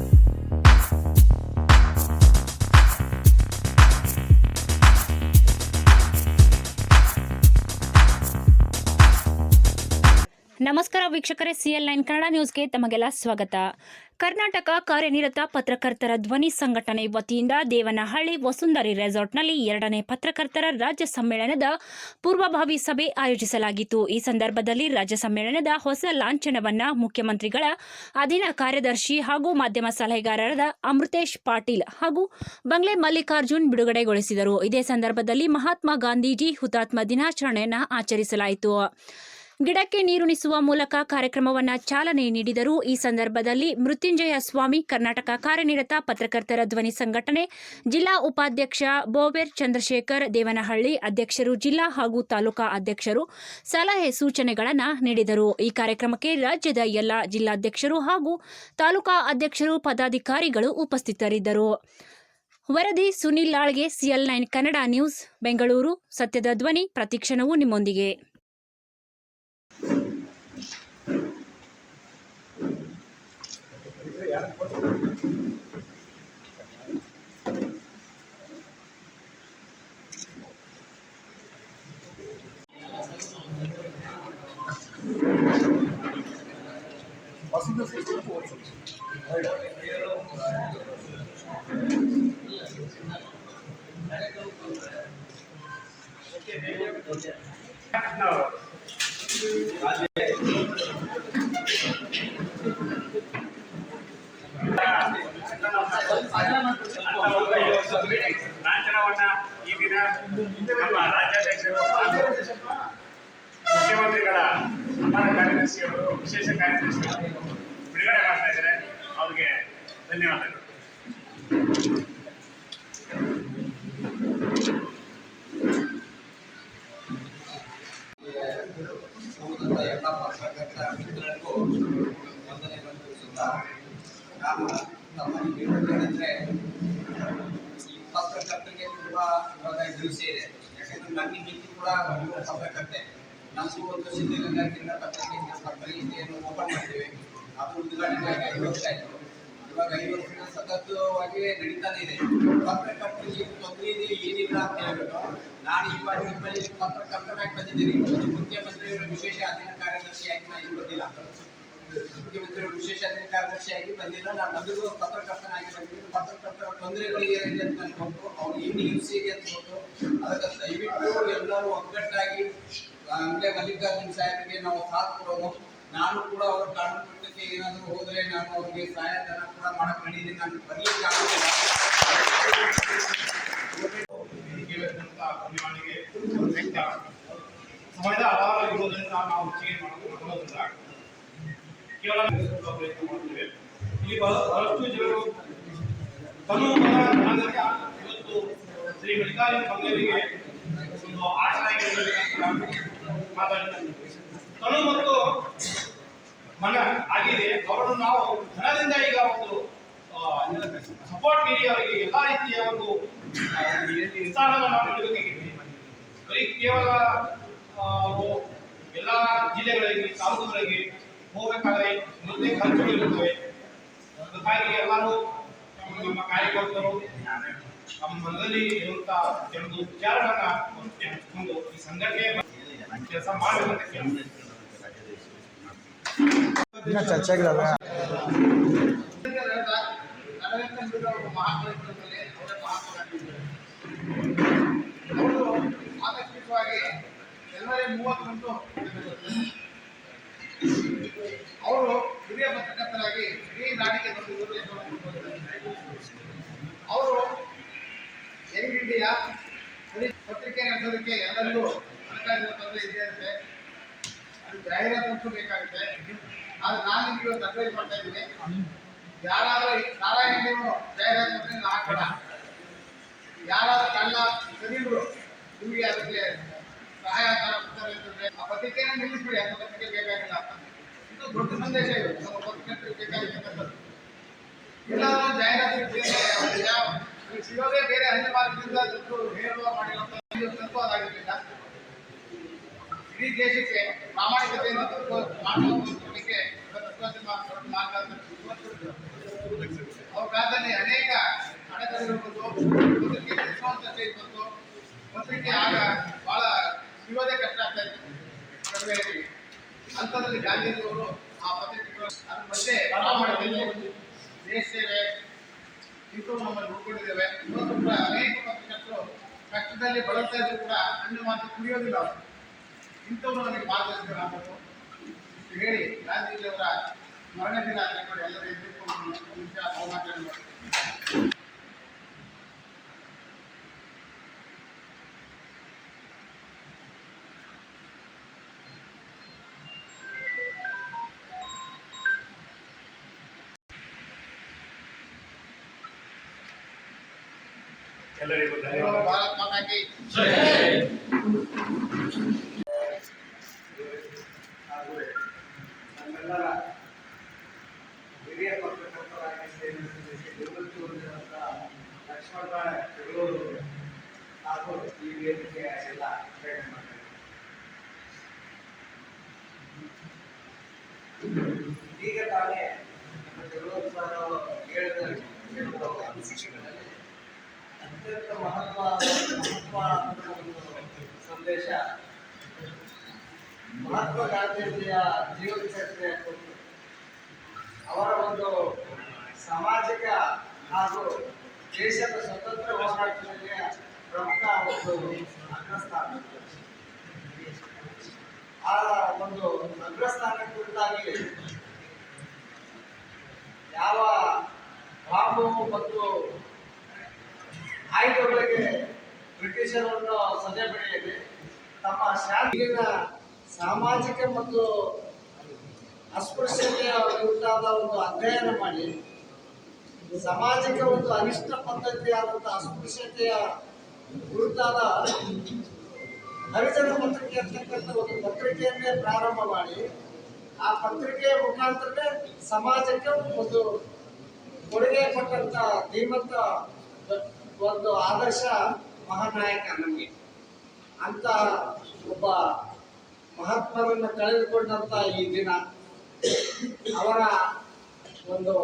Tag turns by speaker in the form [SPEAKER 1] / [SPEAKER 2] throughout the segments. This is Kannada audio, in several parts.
[SPEAKER 1] Thank you. ನಮಸ್ಕಾರ ವೀಕ್ಷಕರೇ, ಸಿಎಲ್ ನೈನ್ ಕನ್ನಡ ನ್ಯೂಸ್ಗೆ ತಮಗೆಲ್ಲ ಸ್ವಾಗತ. ಕರ್ನಾಟಕ ಕಾರ್ಯನಿರತ ಪತ್ರಕರ್ತರ ಧ್ವನಿ ಸಂಘಟನೆ ವತಿಯಿಂದ ದೇವನಹಳ್ಳಿ ವಸುಂಧರಿ ರೆಸಾರ್ಟ್ನಲ್ಲಿ ಎರಡನೇ ಪತ್ರಕರ್ತರ ರಾಜ್ಯ ಸಮ್ಮೇಳನದ ಪೂರ್ವಭಾವಿ ಸಭೆ ಆಯೋಜಿಸಲಾಗಿತ್ತು. ಈ ಸಂದರ್ಭದಲ್ಲಿ ರಾಜ್ಯ ಸಮ್ಮೇಳನದ ಹೊಸ ಲಾಂಛನವನ್ನು ಮುಖ್ಯಮಂತ್ರಿಗಳ ಅಧೀನ ಕಾರ್ಯದರ್ಶಿ ಹಾಗೂ ಮಾಧ್ಯಮ ಸಲಹೆಗಾರರಾದ ಅಮೃತೇಶ್ ಪಾಟೀಲ್ ಹಾಗೂ ಬಂಗ್ಲೆ ಮಲ್ಲಿಕಾರ್ಜುನ್ ಬಿಡುಗಡೆಗೊಳಿಸಿದರು. ಇದೇ ಸಂದರ್ಭದಲ್ಲಿ ಮಹಾತ್ಮ ಗಾಂಧೀಜಿ ಹುತಾತ್ಮ ದಿನಾಚರಣೆಯನ್ನು ಆಚರಿಸಲಾಯಿತು. ಗಿಡಕ್ಕೆ ನೀರುಣಿಸುವ ಮೂಲಕ ಕಾರ್ಯಕ್ರಮವನ್ನು ಚಾಲನೆ ನೀಡಿದರು. ಈ ಸಂದರ್ಭದಲ್ಲಿ ಮೃತ್ಯುಂಜಯ ಸ್ವಾಮಿ, ಕರ್ನಾಟಕ ಕಾರ್ಯನಿರತ ಪತ್ರಕರ್ತರ ಧ್ವನಿ ಸಂಘಟನೆ, ಜಿಲ್ಲಾ ಉಪಾಧ್ಯಕ್ಷ ಬೋಬೇರ್ ಚಂದ್ರಶೇಖರ್, ದೇವನಹಳ್ಳಿ ಅಧ್ಯಕ್ಷರು, ಜಿಲ್ಲಾ ಹಾಗೂ ತಾಲೂಕಾ ಅಧ್ಯಕ್ಷರು ಸಲಹೆ ಸೂಚನೆಗಳನ್ನು ನೀಡಿದರು. ಈ ಕಾರ್ಯಕ್ರಮಕ್ಕೆ ರಾಜ್ಯದ ಎಲ್ಲ ಜಿಲ್ಲಾಧ್ಯಕ್ಷರು ಹಾಗೂ ತಾಲೂಕಾ ಅಧ್ಯಕ್ಷರು, ಪದಾಧಿಕಾರಿಗಳು ಉಪಸ್ಥಿತರಿದ್ದರು. ವರದಿ Sunil Lalge, CL nine Kannada news, Bengaluru. ಸತ್ಯದ ಧ್ವನಿ ಪ್ರತಿಕ್ಷಣವೂ ನಿಮ್ಮೊಂದಿಗೆ. Half an hour.
[SPEAKER 2] ಲಾಂಛನವನ್ನ ಈ ದಿನ ನಮ್ಮ ರಾಜ್ಯಾಧ್ಯಕ್ಷರು ಮುಖ್ಯಮಂತ್ರಿಗಳ ಪ್ರಧಾನ ಕಾರ್ಯದರ್ಶಿಯವರು, ವಿಶೇಷ ಕಾರ್ಯದರ್ಶಿಗಳು ಬಿಡುಗಡೆ ಮಾಡ್ತಾ ಇದ್ದಾರೆ. ಅವ್ರಿಗೆ ಧನ್ಯವಾದಗಳು.
[SPEAKER 3] ಎಲ್ಲ ಮಿತ್ರರಿಗೂ ವಂದನೆಗಳನ್ನು ತಿಳಿಸುತ್ತಾ ನಾನು ತಮ್ಮಲ್ಲಿ ಪತ್ರಕರ್ತರಿಗೆ ತುಂಬಾ ಇವಾಗ ದಿವಸ ಇದೆ. ಯಾಕಂದ್ರೆ ನನ್ನ ಮಿತಿ ಕೂಡ ಪತ್ರಕರ್ತೆ ನಮಗೂ ಒಂದು ಓಪನ್ ಇದೆ. ನಾನು ಪತ್ರಕರ್ತರಾಗಿ ಬಂದಿದ್ದೀನಿ. ಮುಖ್ಯಮಂತ್ರಿಯವರ ವಿಶೇಷ ಅಧೀನ ಕಾರ್ಯದರ್ಶಿಯಾಗಿ ನಾನು ಇಲ್ಲಿ ಮುಖ್ಯಮಂತ್ರಿಯವರ ವಿಶೇಷ ಕಾರ್ಯದರ್ಶಿಯಾಗಿ ಬಂದಿಲ್ಲ. ನಾನು ಮೊದಲು ಪತ್ರಕರ್ತನಾಗಿ ಬಂದಿದ್ದೀನಿ. ಪತ್ರಕರ್ತರ ತೊಂದರೆಗಳು ಏನಿದೆ ಅಂತ ಅನ್ಕೊಂಡು ಅವ್ರು ಏನು ಹಿಂಸೆ ಇದೆ ಅಂತ ಗೊತ್ತು ಅದಕ್ಕೆ ದಯವಿಟ್ಟು ಎಲ್ಲರೂ ಒಗ್ಗಟ್ಟಾಗಿ ಅಂದ್ರೆ ಮಲ್ಲಿಕಾರ್ಜುನ್ ಸಾಹೇಬರಿಗೆ ನಾವು ಸಾಥ್ ಕೊಡೋದು. ನಾನು ಕೂಡ ಅವರ ಕಾನೂನು ಪುಸ್ತಕಕ್ಕೆ ಏನಾದರೂ ಹೋದ್ರೆ ನಾನು ಅವ್ರಿಗೆ ಸಹಾಯಧನ ಕೂಡ ಮಾಡಕ್ ರೆಡಿ ನಾನು ಬರ್ಲಿಕ್ಕೆ
[SPEAKER 2] ಆಗುತ್ತಿಲ್ಲ ಸಮಯದ ಅಭಾವ ಇರುವುದರಿಂದ ನಾವು ಹೆಚ್ಚಿಗೆ ಮಾಡೋದಿಲ್ಲ ಕೇವಲ ಪ್ರಯತ್ನ ಮಾಡ್ತೇವೆ ಇಲ್ಲಿ ಬಹಳ- ಬಹಳಷ್ಟು ಜನರು ತನು ಇವತ್ತು ಶ್ರೀ ಮಲ್ಲಿಕಾರ್ಜುನ ಬಂಗೇರಿಗೆ ಒಂದು ಮಾತಾಡಿದ್ದಾರೆ ತನು ಮತ್ತು ಮನ ಆಗಿದೆ ಅವರನ್ನು ನಾವು ಧನದಿಂದ ಈಗ ಒಂದು ಸಪೋರ್ಟ್ ನೀಡಿ ಅವರಿಗೆ ಎಲ್ಲ ರೀತಿಯ ಒಂದು ಉತ್ಸಾಹವನ್ನು ನಾವು ನೀಡಬೇಕಾಗಿದೆ ಕೇವಲ ಎಲ್ಲ ಜಿಲ್ಲೆಗಳಿಗೆ, ತಾಲೂಕುಗಳಿಗೆ ಹೋಗಬೇಕಾದ್ರೆ ಮುಂದೆ ಖರ್ಚುಗಳು ಇರುತ್ತವೆ ಅದಕ್ಕಾಗಿ ಎಲ್ಲರೂ ನಮ್ಮ ಕಾರ್ಯಕರ್ತರು ನಮ್ಮ ಮನದಲ್ಲಿ ಇರುವಂತಹ ಕೆಲವು ವಿಚಾರಗಳನ್ನ ಒಂದು ಹಂಚ್ಕೊಂಡು ಈ ಸಂಘಟನೆ ಕೆಲಸ ಮಾಡಬೇಕಂತ
[SPEAKER 4] ಚರ್ಚೆಗಳಲ್ಲ. ಆಕಸ್ಮಿಕವಾಗಿ ಜನವರಿ ಮೂವತ್ತೊಂದು ಅವರು ಹಿರಿಯ ಪತ್ರಕರ್ತರಾಗಿ ಇಡೀ ನಾಡಿಗೆ ಎಂದು ಅವರು ಯಂಗ್ ಇಂಡಿಯಾ ಪತ್ರಿಕೆ ನಡೆಸೋದಕ್ಕೆ ಎಲ್ಲರಿಗೂ ಹಣಕಾಸಿನ ತೊಂದರೆ ಇದೆ ಅಂತೆ. ಅದು ಜಾಹೀರಾತು ಬೇಕಾಗುತ್ತೆ. ಆದ್ರೆ ನಾನು ನಿಮಗೆ ಅಡ್ವೈಸ್ ಮಾಡ್ತಾ ಇದ್ದೀನಿ. ಯಾರಾದರೂ ನಾರಾಯಣ ನೀವು ಜಾಹೀರಾತು ಹಾಕೋಣ. ಯಾರಾದ್ರೂ ಕಳ್ಳ ಸರಿಗಳು ನಿಮಗೆ ಅದಕ್ಕೆ ಸಹಾಯ ಅಂತಂದ್ರೆ ಆ ಪತ್ರಿಕೆನ ನಿಲ್ಲಿಸ್ಬಿಡಿ ಅಂತ ಪತ್ರಿಕೆ ಬೇಕಾಗಿಲ್ಲ ದೊಡ್ಡ ಸಂದೇಶ ಇದು. ನಮ್ಮ ಇಲ್ಲ, ಜಾಹೀರಾತು ಸಿಗೋದೇ ಬೇರೆ ಅನ್ಯ ಮಾರ್ಗದಿಂದ ದುಡ್ಡು ಹೇಳುವ ಮಾಡಿರುವಂತಹ ಅದಾಗಿರಲಿಲ್ಲ ಇಡೀ ದೇಶಕ್ಕೆ ಪ್ರಾಮಾಣಿಕತೆಯಿಂದ ತತ್ವ ಅವ್ರ ಕಾಲದಲ್ಲಿ ಅನೇಕ ಮಾರ್ಗ ಪತ್ರಿಕೆ ಸ್ಟೇಜ್ ಬಂತು ಪತ್ರಿಕೆ ಆಗ ಬಹಳ ಸಿಗೋದೇ ಕಷ್ಟ ಆಗ್ತಾ ಇತ್ತು ಅಂಥದ್ರಲ್ಲಿ ಗಾಂಧೀಜಿಯವರು ಮಧ್ಯೆ ಮಾಡಿದ್ದೇವೆ ದೇಶ ಸೇವೆ ಇಂಥವು ನಮ್ಮನ್ನು ನೋಡ್ಕೊಂಡಿದ್ದೇವೆ ಕೂಡ ಅನೇಕ ಪತ್ರಕರ್ತರು ಕಷ್ಟದಲ್ಲಿ ಬಳಸ್ತಾ ಇದ್ರು ಕೂಡ ಹಣ್ಣು ಮಾತ್ರ ಕುಡಿಯೋದಿಲ್ಲ ಅವರು. ಇಂಥವ್ರು ನಮಗೆ ಮಾರ್ಗದರ್ಶಕರಾಗಬೇಕು ಹೇಳಿ ಗಾಂಧೀಜಿಯವರ ಮರಣ ದಿನ ಎಲ್ಲರೂ ಎದ್ದುಕೊಂಡು ಒಂದು ನಿಮಿಷ ಮೌನಾಚರಣೆ ಮಾಡಿ
[SPEAKER 2] ಎಲ್ಲರಿಗೂ
[SPEAKER 4] ಜೈ
[SPEAKER 2] ಧನ್ಯವಾದ
[SPEAKER 4] ಭಾರತ್ ಮಾತಾ ಕಿ
[SPEAKER 5] ಹಾಗೂ ನಮ್ಮೆಲ್ಲರ ಹಿರಿಯ ಪತ್ರಕರ್ತರಾಗಿ ಸೇರಿಸಿ ನಿವೃತ್ತಿ ಹೊಂದಿರುವಂಥ ಲಕ್ಷ್ಮಣ ಬೆಂಗಳೂರು ಹಾಗೂ ಈ ವೇದಿಕೆಯ ಎಲ್ಲ ಗಣ್ಯಮಾನ್ಯರು. ಈಗ ತಾನೇ ನಮ್ಮ ಬೆಂಗಳೂರು ಸರ್ ಅವರು ಹೇಳಿದ ಹೇಳಿದ ಶಿಕ್ಷಣದಲ್ಲಿ ಅತ್ಯಂತ ಮಹತ್ವ ಮಹತ್ವ ಒಂದು ಸಂದೇಶ ಮಹಾತ್ಮ ಗಾಂಧೀಜಿಯ ಜೀವನ ಚರಿತ್ರೆ ಕುರಿತು ಅವರ ಒಂದು ಸಾಮಾಜಿಕ ಹಾಗೂ ದೇಶದ ಸ್ವತಂತ್ರ ಹೋರಾಟದಲ್ಲಿ ಪ್ರಮುಖ ಒಂದು ಅಗ್ರಸ್ಥಾನ. ಆ ಒಂದು ಅಗ್ರಸ್ಥಾನ ಕುರಿತಾಗಿ ಯಾವ ಬಾಂಬು ಮತ್ತು ಆಯುಧಗಳಿಗೆ ಬ್ರಿಟಿಷರನ್ನು ಸದೆ ಬಡಿಯದೆ ತಮ್ಮ ಶಾಲೆಗಿನ ಸಾಮಾಜಿಕ ಮತ್ತು ಅಸ್ಪೃಶ್ಯತೆಯ ವಿರುದ್ಧದ ಒಂದು ಅಧ್ಯಯನ ಮಾಡಿ ಸಾಮಾಜಿಕ ಒಂದು ಅನಿಷ್ಟ ಪದ್ಧತಿಯಾದಂಥ ಅಸ್ಪೃಶ್ಯತೆಯ ವಿರುದ್ಧದ ಹರಿಜನ ಪತ್ರಿಕೆ ಅಂತಕ್ಕಂಥ ಒಂದು ಪತ್ರಿಕೆಯನ್ನೇ ಪ್ರಾರಂಭ ಮಾಡಿ, ಆ ಪತ್ರಿಕೆಯ ಮುಖಾಂತರವೇ ಸಮಾಜಕ್ಕೆ ಒಂದು ಕೊಡುಗೆ ಕೊಟ್ಟಂತ ಧೀಮಂತ ಒಂದು ಆದರ್ಶ ಮಹಾನಾಯಕ ನಮಗೆ. ಅಂತ ಒಬ್ಬ ಮಹಾತ್ಮರನ್ನು ಕಳೆದುಕೊಂಡಂತ ಈ ದಿನ ಅವರ ಒಂದು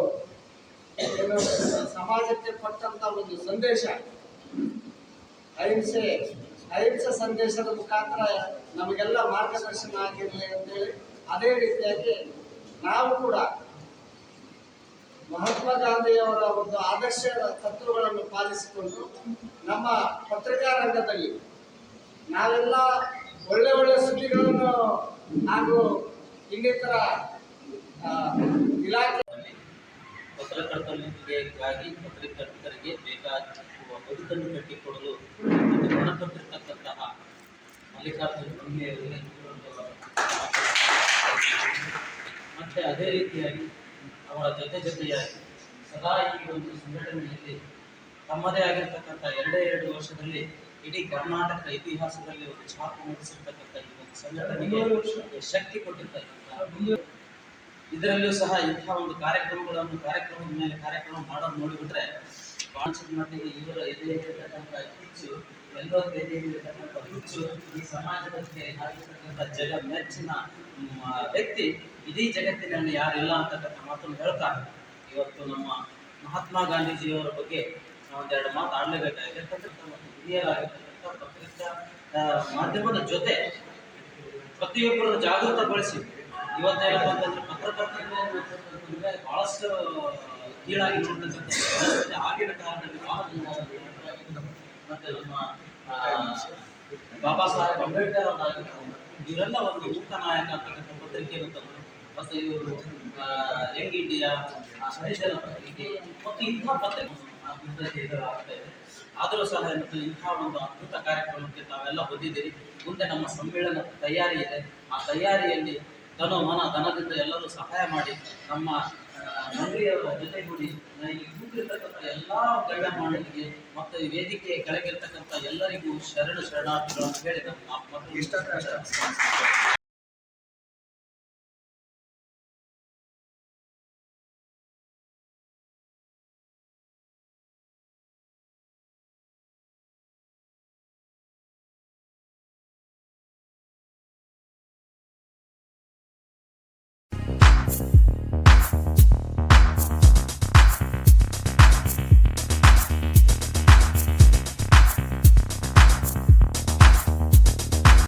[SPEAKER 5] ಸಮಾಜಕ್ಕೆ ಕೊಟ್ಟಂತ ಒಂದು ಸಂದೇಶ. ಅಹಿಂಸೆ ಅಹಿಂಸೆ ಸಂದೇಶದ ಮುಖಾಂತರ ನಮಗೆಲ್ಲ ಮಾರ್ಗದರ್ಶನ ಆಗಿರಲಿ ಅಂತೇಳಿ ಅದೇ ರೀತಿಯಾಗಿ ನಾವು ಕೂಡ ಮಹಾತ್ಮ ಗಾಂಧಿಯವರ ಒಂದು ಆದರ್ಶ ತತ್ವಗಳನ್ನು ಪಾಲಿಸಿಕೊಂಡು ನಮ್ಮ ಪತ್ರಿಕಾ ರಂಗದಲ್ಲಿ ನಾವೆಲ್ಲ ಒಳ್ಳೆ ಒಳ್ಳೆ ಸುದ್ದಿಗಳನ್ನು ಹಾಗೂ ಇನ್ನಿತರ ಇಲಾಖೆ
[SPEAKER 6] ಪತ್ರಕರ್ತರಿಗಾಗಿ ಪತ್ರಕರ್ತರಿಗೆ ಬೇಕಾಗಿರುವ ಬದುಕನ್ನು ಕಟ್ಟಿಕೊಡಲು ಮತ್ತು ಒಳಪಟ್ಟಿರ್ತಕ್ಕಂತಹ ಮಲ್ಲಿಕಾರ್ಜುನ ಖರ್ಗೆ ಮತ್ತೆ ಅದೇ ರೀತಿಯಾಗಿ ಅವರ ಜೊತೆ ಜೊತೆಯಾಗಿ ಸದಾ ಈ ಒಂದು ಸಂಘಟನೆಯಲ್ಲಿ ತಮ್ಮದೇ ಆಗಿರ್ತಕ್ಕಂಥ ಎರಡೇ ಎರಡು ವರ್ಷದಲ್ಲಿ ಇಡೀ ಕರ್ನಾಟಕ ಇತಿಹಾಸದಲ್ಲಿ ಒಂದು ಛಾಪು ಮೂಡಿಸಿರ್ತಕ್ಕಂಥ ಈ ಒಂದು ಸಂಘಟನೆಗೆ ಶಕ್ತಿ ಕೊಟ್ಟಿರ್ತಕ್ಕಂಥ ಇದರಲ್ಲೂ ಸಹ ಇಂತಹ ಒಂದು ಕಾರ್ಯಕ್ರಮಗಳನ್ನು, ಕಾರ್ಯಕ್ರಮದ ಮೇಲೆ ಕಾರ್ಯಕ್ರಮ ಮಾಡೋದು ನೋಡಿಬಿಟ್ರೆ ಕಾನ್ಸೆಪ್ಟ್ ಮಟ್ಟಿಗೆ ಇವರ ಎದೆಯಲ್ಲಿರ್ತಕ್ಕಂಥ ಹುಚ್ಚು, ಎಲ್ಲರ ಎದೆಯಲ್ಲಿರ್ತಕ್ಕಂಥ ಹುಚ್ಚು, ಈ ಸಮಾಜದಕ್ಕೆ ಆಗಿರ್ತಕ್ಕಂಥ ಜಗ ಮೆಚ್ಚಿನ ವ್ಯಕ್ತಿ ಇಡೀ ಜಗತ್ತಿನಲ್ಲಿ ಯಾರಿಲ್ಲ ಅಂತಕ್ಕಂಥ ಮಾತನ್ನು ಹೇಳ್ತಾರೆ ಇವತ್ತು ನಮ್ಮ ಮಹಾತ್ಮ ಗಾಂಧೀಜಿಯವರ ಬಗ್ಗೆ ಒಂದೆರಡು ಮಾತು ಆಡಲೇಬೇಕಾಗಿದೆ. ಹಿರಿಯರಾಗಿರ್ತಕ್ಕಂಥ ಪತ್ರಿಕಾ ಮಾಧ್ಯಮದ ಜೊತೆ ಪ್ರತಿಯೊಬ್ಬರನ್ನು ಜಾಗೃತಗೊಳಿಸಿ ಇವತ್ತೇನಪ್ಪ ಅಂತಂದ್ರೆ ಪತ್ರಕರ್ತರಿಗೆ ಬಹಳಷ್ಟು ಕೀಳಾಗಿ ನೋಡ್ತಕ್ಕಂಥ ಆಗಿನ ಕಾಲದಲ್ಲಿ ಬಹಳ ಮತ್ತೆ ನಮ್ಮ ಬಾಬಾ ಸಾಹೇಬ್ ಅಂಬೇಡ್ಕರ್ ಅವರಾಗಿರ್ತಾರೆ ಇವರೆಲ್ಲ ಒಂದು ಮುಕ್ತ ನಾಯಕ ಅಂತಕ್ಕಂಥ ಪತ್ರಿಕೆಯನ್ನು ತಂದರು. ಮತ್ತೆ ಇವರು ಯಂಗ್ ಇಂಡಿಯಾ ಮತ್ತು ಇಂಥ ಪತ್ರಿಕೆ ಇದೆ ಆದರೂ ಸಹ ಇವತ್ತು ಇಂತಹ ಒಂದು ಅದ್ಭುತ ಕಾರ್ಯಕ್ರಮಕ್ಕೆ ತಾವೆಲ್ಲ ಬಂದಿದ್ದೀರಿ. ಮುಂದೆ ನಮ್ಮ ಸಮ್ಮೇಳನ ತಯಾರಿ ಇದೆ. ಆ ತಯಾರಿಯಲ್ಲಿ ತನು ಮನ ಧನದಿಂದ ಎಲ್ಲರೂ ಸಹಾಯ ಮಾಡಿ ನಮ್ಮ ಆ, ಮಂತ್ರಿಯವರ ಜೊತೆಗೂಡಿ ಈ ಕೂತಿರ್ತಕ್ಕಂಥ ಎಲ್ಲ ಗಣ್ಯಮಾನ್ಯರಿಗೆ ಮತ್ತು ಈ ವೇದಿಕೆಯ ಕೆಳಗಿರ್ತಕ್ಕಂಥ ಎಲ್ಲರಿಗೂ ಶರಣ ಶರಣಾರ್ಥಿಗಳನ್ನು ಹೇಳಿ ನಮ್ಮ ಮಾತನ್ನು